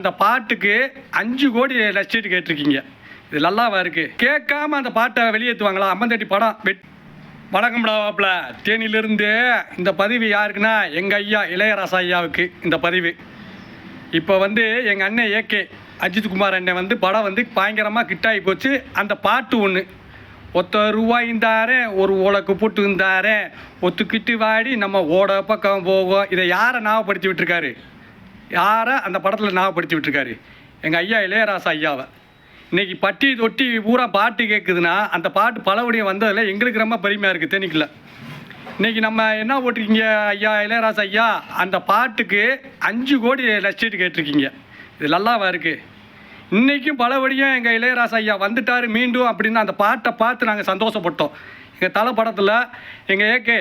அந்த பாட்டுக்கு அஞ்சு கோடி லட்சிட்டு கேட்டிருக்கீங்க. இது நல்லாவா இருக்கு? கேட்காம அந்த பாட்டை வெளியேற்றுவாங்களா? அம்மந்தட்டி படம். வெட் வணக்கம்டா வாப்பில் தேனியிலிருந்து இந்த பதிவு யாருக்குன்னா எங்கள் ஐயா இளையராசா ஐயாவுக்கு இந்த பதிவு. இப்போ வந்து எங்கள் அண்ணன் ஏகே அஜித் குமார் அண்ணன் வந்து படம் வந்து பயங்கரமாக கிட்டாகி போச்சு. அந்த பாட்டு ஒன்று ஒத்த ரூபாய்ந்தாரே ஒரு ஓலக்கு போட்டு இருந்தாரே ஒத்துக்கிட்டு வாடி நம்ம ஓட பக்கம் போவோம். இதை யாரை ஞாபகப்படுத்தி விட்டுருக்காரு? யாரை அந்த படத்தில் ஞாபகப்படுத்தி விட்டுருக்காரு எங்கள் ஐயா இளையராசா ஐயாவை. இன்றைக்கி பட்டி தொட்டி பூரா பாட்டு கேட்குதுன்னா அந்த பாட்டு பலபடியும் வந்ததில் எங்களுக்கு ரொம்ப பெருமையாக இருக்குது தேனிக்கில் இன்றைக்கி நம்ம என்ன போட்டிருக்கீங்க ஐயா இளையராசா ஐயா? அந்த பாட்டுக்கு அஞ்சு கோடி லட்சிட்டு கேட்டிருக்கீங்க. இது நல்லாவா இருக்குது இன்றைக்கும் பலபடியும் எங்கள் இளையராசா ஐயா வந்துட்டாரு மீண்டும் அப்படின்னு அந்த பாட்டை பார்த்து நாங்கள் சந்தோஷப்பட்டோம். எங்கள் தலை படத்தில் எங்கள் ஏகே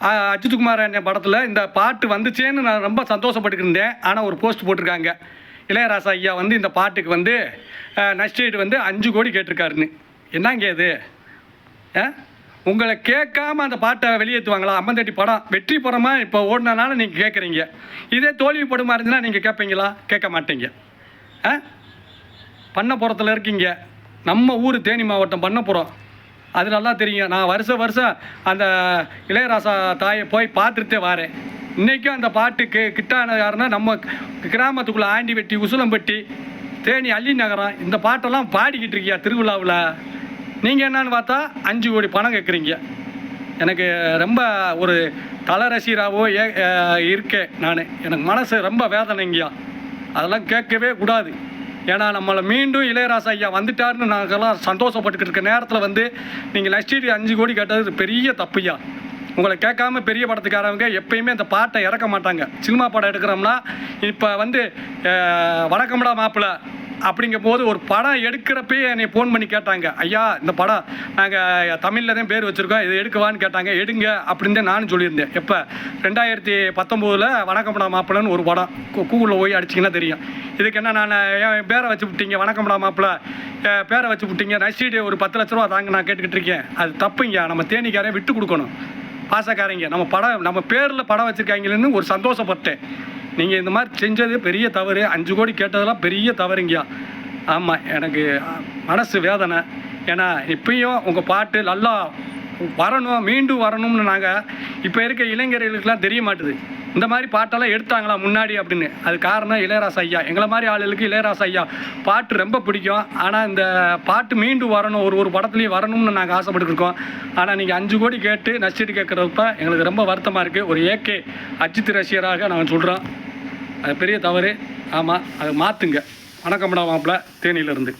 அஜித்குமார் அண்ணன் படத்தில் இந்த பாட்டு வந்துச்சேன்னு நான் ரொம்ப சந்தோஷப்பட்டுக்கிருந்தேன். ஆனால் ஒரு போஸ்ட் போட்டிருக்காங்க. இளையராசா ஐயா வந்து இந்த பாட்டுக்கு வந்து நஷ்டீடு வந்து அஞ்சு கோடி கேட்டிருக்காருன்னு. என்னங்க இது? ஆ? உங்களை கேட்காம அந்த பாட்டை வெளியேற்றுவாங்களா? அம்மந்தட்டி படம் வெற்றி படமாக இப்போ ஓடினனால நீங்கள் கேட்குறீங்க. இதே தோல்வி படமாக இருந்துச்சுன்னா நீங்கள் கேட்பீங்களா? கேட்க மாட்டீங்க. ஆ? பண்ணப்புறத்தில் இருக்கீங்க. நம்ம ஊர் தேனி மாவட்டம் பண்ணப்புறம் அது நல்லா தெரியும். நான் வருஷம் வருஷம் அந்த இளையராசா தாயை போய் பார்த்துட்டு வரேன் இன்றைக்கும் அந்த பாட்டுக்கு கிட்டான யாருன்னா நம்ம கிராமத்துக்குள்ளே ஆண்டி வெட்டி உசுலம்பட்டி தேனி அள்ளி நகரம் இந்த பாட்டெல்லாம் பாடிக்கிட்டு இருக்கியா திருவிழாவில்? நீங்கள் என்னன்னு பார்த்தா அஞ்சு கோடி பணம் கேட்குறீங்க எனக்கு ரொம்ப ஒரு தல ரசிகராகவோ ஏ இருக்கேன் நான். எனக்கு மனசு ரொம்ப வேதனைங்கயா அதெல்லாம் கேட்கவே கூடாது. ஏன்னா நம்மளை மீண்டும் இளையராசா ஐயா வந்துட்டாருன்னு நாங்கள்லாம் சந்தோஷப்பட்டுக்கிட்டு இருக்க நேரத்தில் வந்து நீங்கள் லட்சிட்டு அஞ்சு கோடி கேட்டது பெரிய தப்புயா உங்களை கேட்காம பெரிய படத்துக்காரவங்க எப்பயுமே அந்த பாட்டை இறக்க மாட்டாங்க. சினிமா படம் எடுக்கிறோம்னா இப்போ வந்து அஹ், வணக்கம்டா மாப்பிள்ளை. அப்படிங்கும் போது ஒரு படம் எடுக்கிறப்பே என்னை ஃபோன் பண்ணி கேட்டாங்க. ஐயா இந்த படம் நாங்கள் தமிழில் தான் பேர் வச்சுருக்கோம். இது எடுக்கவான்னு கேட்டாங்க. எடுங்க அப்படின்னு தான் நானும் சொல்லியிருந்தேன். எப்போ? ரெண்டாயிரத்தி பத்தொம்போதில் வணக்கம்டா மாப்பிள்ளைன்னு ஒரு படம். கூகுளில் போய் அடிச்சிங்கன்னா தெரியும். இதுக்கு என்ன நான் என் பேரை வச்சு விட்டீங்க வணக்கம்டா மாப்பிள்ளை. என் பேரை வச்சு விட்டீங்க நஷ்டீடு ஒரு பத்து லட்ச ரூபா தாங்க நான் கேட்டுக்கிட்டு இருக்கேன். அது தப்புங்க. நம்ம தேனிக்காரன் விட்டு கொடுக்கணும். பாசக்காரங்க. நம்ம படம் நம்ம பேரில் படம் வச்சுருக்காங்களேன்னு ஒரு சந்தோஷப்பட்டேன். நீங்கள் இந்த மாதிரி செஞ்சது பெரிய தவறு. அஞ்சு கோடி கேட்டதெல்லாம் பெரிய தவறுங்கய்யா. ஆமாம் எனக்கு மனசு வேதனை. ஏன்னா இப்பயும் உங்கள் பாட்டு நல்லா வரணும் மீண்டும் வரணும்னு நாங்கள் இப்போ இருக்க இளைஞர்களுக்கெல்லாம் தெரிய மாட்டுது. இந்த மாதிரி பாட்டெல்லாம் எடுத்தாங்களா முன்னாடி அப்படின்னு. அது காரணம் இளையராசா ஐயா. எங்களை மாதிரி ஆளுகளுக்கு இளையராசா ஐயா பாட்டு ரொம்ப பிடிக்கும். ஆனால் இந்த பாட்டு மீண்டும் வரணும் ஒரு ஒரு படத்துலையும் வரணும்னு நாங்கள் ஆசைப்பட்டுருக்கோம் ஆனால் நீங்கள் அஞ்சு கோடி கேட்டு நஷ்டீடு கேட்குறப்ப எங்களுக்கு ரொம்ப வருத்தமாக இருக்குது ஒரு ஏகே அஜித் ரசிகராக நாங்கள் சொல்கிறோம் அது பெரிய தவறு. ஆமாம் அதை மாற்றுங்க வணக்கம்டா மாப்பிள்ள. தேனியிலேருந்து.